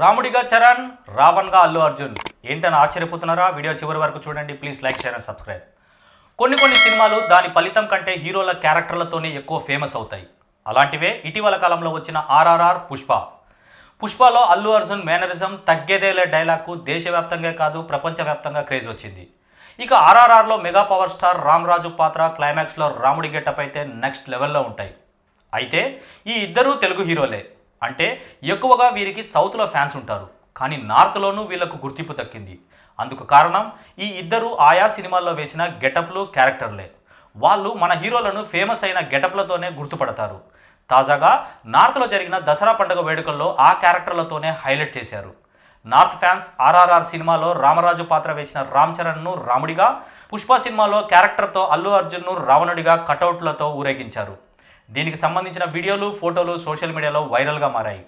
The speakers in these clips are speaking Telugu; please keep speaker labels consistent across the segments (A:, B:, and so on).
A: రాముడిగా చరణ్ రావణ్గా అల్లు అర్జున్. ఏంటని ఆశ్చర్యపోతున్నారా? వీడియో చివరి వరకు చూడండి. Please like share and subscribe. కొన్ని కొన్ని సినిమాలు దాని ఫలితం కంటే హీరోల క్యారెక్టర్లతోనే ఎక్కువ ఫేమస్ అవుతాయి. అలాంటివే ఇటీవల కాలంలో వచ్చిన ఆర్ఆర్ఆర్ పుష్ప. పుష్పలో అల్లు అర్జున్ మేనరిజం తగ్గేదేలే డైలాగ్కు దేశవ్యాప్తంగా కాదు ప్రపంచవ్యాప్తంగా క్రేజ్ వచ్చింది. ఇక ఆర్ఆర్ఆర్లో mega power star Ram Raju పాత్ర క్లైమాక్స్లో రాముడి గెటప్ అయితే నెక్స్ట్ లెవెల్లో ఉంటాయి. అయితే ఈ ఇద్దరూ తెలుగు హీరోలే. అంటే ఎక్కువగా వీరికి సౌత్లో ఫ్యాన్స్ ఉంటారు. కానీ నార్త్లోనూ వీళ్ళకు గుర్తింపు దక్కింది. అందుకు కారణం ఈ ఇద్దరు ఆయా సినిమాల్లో వేసిన గెటప్లు క్యారెక్టర్లే. వాళ్ళు మన హీరోలను ఫేమస్ అయిన గెటప్లతోనే గుర్తుపడతారు. తాజాగా నార్త్లో జరిగిన దసరా పండుగ వేడుకల్లో ఆ క్యారెక్టర్లతోనే హైలైట్ చేశారు. నార్త్ ఫ్యాన్స్ ఆర్ఆర్ఆర్ సినిమాలో రామరాజు పాత్ర వేసిన రామ్ చరణ్ను రాముడిగా పుష్ప సినిమాలో క్యారెక్టర్తో అల్లు అర్జున్ను రావణుడిగా కటౌట్లతో ఊరేగించారు. దీనికి సంబంధించిన వీడియోలు ఫోటోలు సోషల్ మీడియాలో వైరల్గా మారాయి.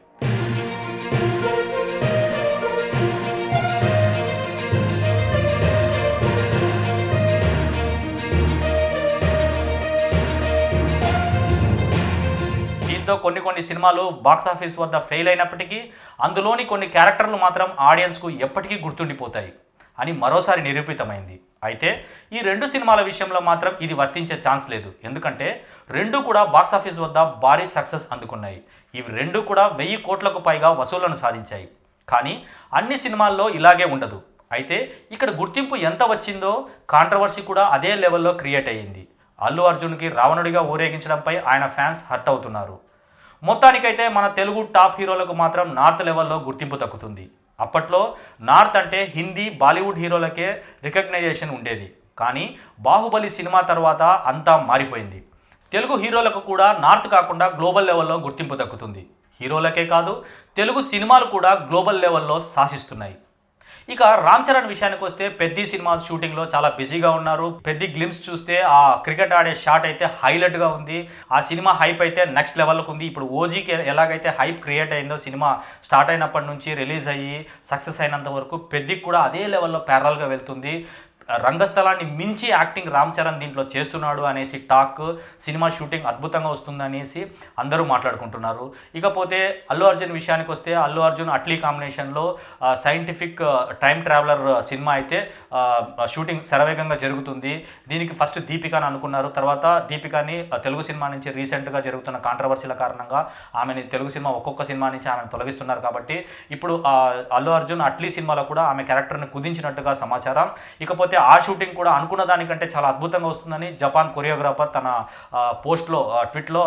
A: దీంతో కొన్ని కొన్ని సినిమాలు బాక్స్ ఆఫీస్ వద్ద ఫెయిల్ అయినప్పటికీ అందులోని కొన్ని క్యారెక్టర్లు మాత్రం ఆడియన్స్కు ఎప్పటికీ గుర్తుండిపోతాయి. అని మరోసారి నిరూపితమైంది. అయితే ఈ రెండు సినిమాల విషయంలో మాత్రం ఇది వర్తించే ఛాన్స్ లేదు. ఎందుకంటే రెండు కూడా బాక్స్ ఆఫీస్ వద్ద భారీ సక్సెస్ అందుకున్నాయి. ఇవి రెండు కూడా వెయ్యి కోట్లకు పైగా వసూళ్ళను సాధించాయి. కానీ అన్ని సినిమాల్లో ఇలాగే ఉండదు. అయితే ఇక్కడ గుర్తింపు ఎంత వచ్చిందో కాంట్రవర్సీ కూడా అదే లెవెల్లో క్రియేట్ అయ్యింది. అల్లు అర్జున్కి రావణుడిగా ఊరేగించడంపై ఆయన ఫ్యాన్స్ హర్ట్ అవుతున్నారు. మొత్తానికైతే మన తెలుగు టాప్ హీరోలకు మాత్రం నార్త్ లెవెల్లో గుర్తింపు తక్కుతుంది అప్పట్లో నార్త్ అంటే హిందీ బాలీవుడ్ హీరోలకే రికగ్నైజేషన్ ఉండేది. కానీ బాహుబలి సినిమా తర్వాత అంతా మారిపోయింది. తెలుగు హీరోలకు కూడా నార్త్ కాకుండా గ్లోబల్ లెవెల్లో గుర్తింపు దక్కుతుంది. హీరోలకే కాదు తెలుగు సినిమాలు కూడా గ్లోబల్ లెవెల్లో శాసిస్తున్నాయి. ఇక రామ్ చరణ్ విషయానికి వస్తే పెద్ద సినిమా షూటింగ్లో చాలా బిజీగా ఉన్నారు. పెద్ద గ్లిమ్స్ చూస్తే ఆ క్రికెట్ ఆడే షాట్ అయితే హైలైట్గా ఉంది. ఆ సినిమా హైప్ అయితే నెక్స్ట్ లెవెల్కి ఉంది. ఇప్పుడు ఓజీకి ఎలాగైతే హైప్ క్రియేట్ అయిందో సినిమా స్టార్ట్ అయినప్పటి నుంచి రిలీజ్ అయ్యి సక్సెస్ అయినంత వరకు పెద్దికి కూడా అదే లెవెల్లో ప్యారల్గా వెళ్తుంది. రంగస్థలాన్ని మించి యాక్టింగ్ రామ్ చరణ్ దీంట్లో చేస్తున్నాడు అనేసి టాక్ సినిమా షూటింగ్ అద్భుతంగా వస్తుందనేసి అందరూ మాట్లాడుకుంటున్నారు. ఇకపోతే అల్లు అర్జున్ విషయానికి వస్తే అల్లు అర్జున్ అట్లీ కాంబినేషన్లో సైంటిఫిక్ టైం ట్రావెలర్ సినిమా అయితే షూటింగ్ శరవేగంగా జరుగుతుంది. దీనికి ఫస్ట్ దీపికని అనుకున్నారు. తర్వాత దీపికాని తెలుగు సినిమా నుంచి రీసెంట్గా జరుగుతున్న కాంట్రవర్సీల కారణంగా ఆమెని తెలుగు సినిమా ఒక్కొక్క సినిమా నుంచి ఆమెను తొలగిస్తున్నారు కాబట్టి ఇప్పుడు అల్లు అర్జున్ అట్లీ సినిమాలో కూడా ఆమె క్యారెక్టర్ని కుదించినట్టుగా సమాచారం. ఇకపోతే ఆ షూటింగ్ కూడా అనుకున్న దానికంటే చాలా అద్భుతంగా వస్తుందని జపాన్ కొరియోగ్రాఫర్ తన పోస్ట్లో ట్విట్లో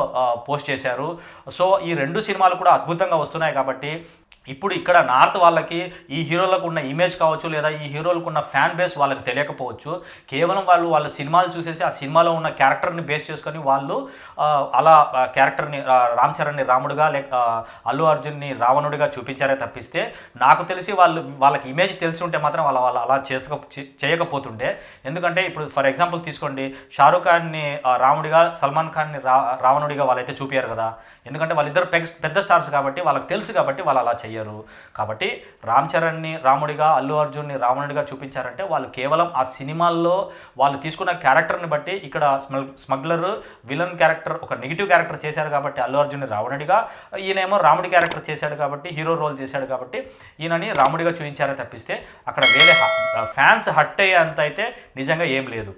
A: పోస్ట్ చేశారు. సో ఈ రెండు సినిమాలు కూడా అద్భుతంగా వస్తున్నాయి కాబట్టి ఇప్పుడు ఇక్కడ నార్త్ వాళ్ళకి ఈ హీరోలకు ఉన్న ఇమేజ్ కావచ్చు లేదా ఈ హీరోలకు ఉన్న ఫ్యాన్ బేస్ వాళ్ళకి తెలియకపోవచ్చు. కేవలం వాళ్ళు వాళ్ళ సినిమాలు చూసేసి ఆ సినిమాలో ఉన్న క్యారెక్టర్ని బేస్ చేసుకొని వాళ్ళు అలా క్యారెక్టర్ని రామ్ చరణ్ని రాముడుగా లేక అల్లు అర్జున్ని రావణుడిగా చూపించారే తప్పిస్తే నాకు తెలిసి వాళ్ళు వాళ్ళకి ఇమేజ్ తెలిసి ఉంటే మాత్రం వాళ్ళ వాళ్ళు అలా చేసుక చేయకపోతుండే. ఎందుకంటే ఇప్పుడు ఫర్ ఎగ్జాంపుల్ తీసుకోండి షారూఖ్ ఖాన్ని రాముడిగా సల్మాన్ ఖాన్ని రా రావణుడిగా వాళ్ళైతే చూపించారు కదా. ఎందుకంటే వాళ్ళిద్దరు పెద్ద పెద్ద స్టార్స్ కాబట్టి వాళ్ళకి తెలుసు కాబట్టి వాళ్ళు అలా చెయ్యరు కాబట్టి రామ్ చరణ్ని రాముడిగా అల్లు అర్జున్ని రావణుడిగా చూపించారంటే వాళ్ళు కేవలం ఆ సినిమాల్లో వాళ్ళు తీసుకున్న క్యారెక్టర్ని బట్టి ఇక్కడ స్మగ్ స్మగ్లర్ విలన్ క్యారెక్టర్ ఒక నెగిటివ్ క్యారెక్టర్ చేశారు కాబట్టి అల్లు అర్జున్ని రావణుడిగా ఈయనేమో రాముడి క్యారెక్టర్ చేశాడు కాబట్టి హీరో రోల్ చేశాడు కాబట్టి ఈయనని రాముడిగా చూపించారని తప్పిస్తే అక్కడ వేరే ఫ్యాన్స్ హట్ అయ్యేంత అయితే నిజంగా ఏం లేదు.